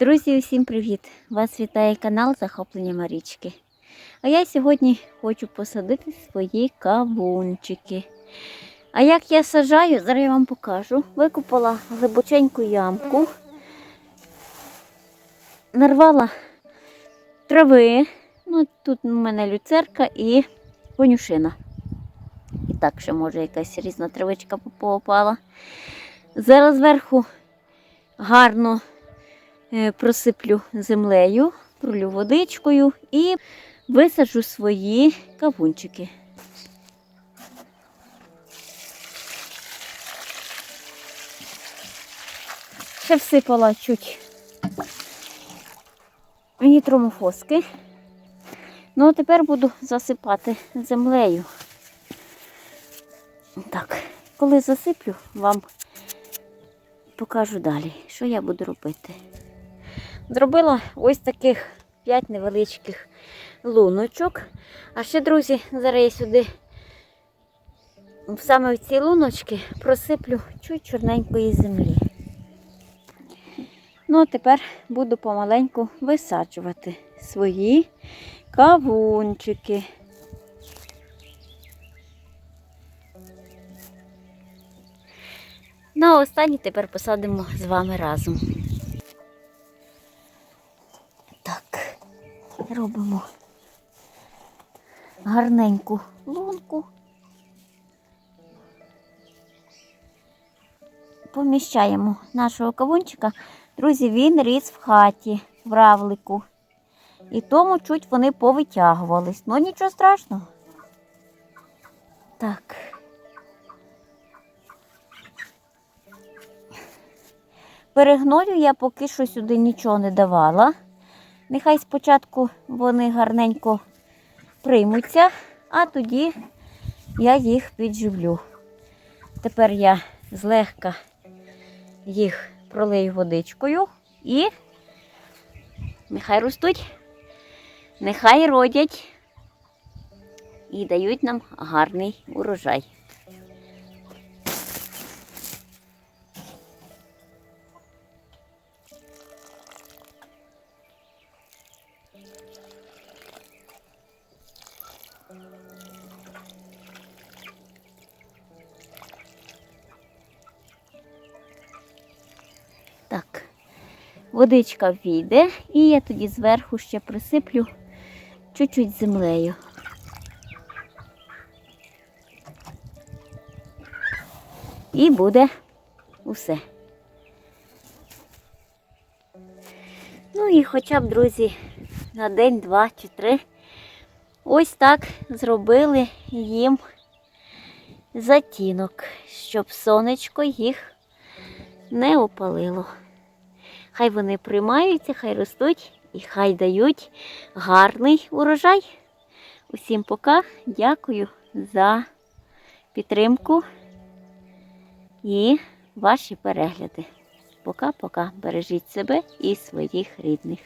Друзі, усім привіт! Вас вітає канал Захоплення Марічки. А я сьогодні хочу посадити свої кавунчики. А як я сажаю, зараз я вам покажу. Викопала глибоченьку ямку, нарвала трави. Ну, тут у мене люцерка і конюшина. І так ще може якась різна травичка попала. Зараз зверху гарно просиплю землею, пролю водичкою і висаджу свої кавунчики. Ще всипала чуть нітромофоски. Ну, а тепер буду засипати землею. Так, коли засиплю, вам покажу далі, що я буду робити. Зробила ось таких 5 невеличких луночок. А ще, друзі, зараз я сюди саме в ці луночки просиплю чуть чорненької землі. Ну, а тепер буду помаленьку висаджувати свої кавунчики. Ну, а останні тепер посадимо з вами разом. Робимо гарненьку лунку. Поміщаємо нашого кавунчика. Друзі, він ріс в хаті, в равлику. І тому чуть вони повитягувались. Ну нічого страшного. Так. Перегною я поки що сюди нічого не давала. Нехай спочатку вони гарненько приймуться, а тоді я їх підживлю. Тепер я злегка їх пролию водичкою і нехай ростуть, нехай родять і дають нам гарний урожай. Водичка війде, і я тоді зверху ще присиплю чуть-чуть землею. І буде усе. Ну і хоча б, друзі, на день, два чи три ось так зробили їм затінок, щоб сонечко їх не опалило. Хай вони приймаються, хай ростуть і хай дають гарний урожай. Усім пока. Дякую за підтримку і ваші перегляди. Пока-пока. Бережіть себе і своїх рідних.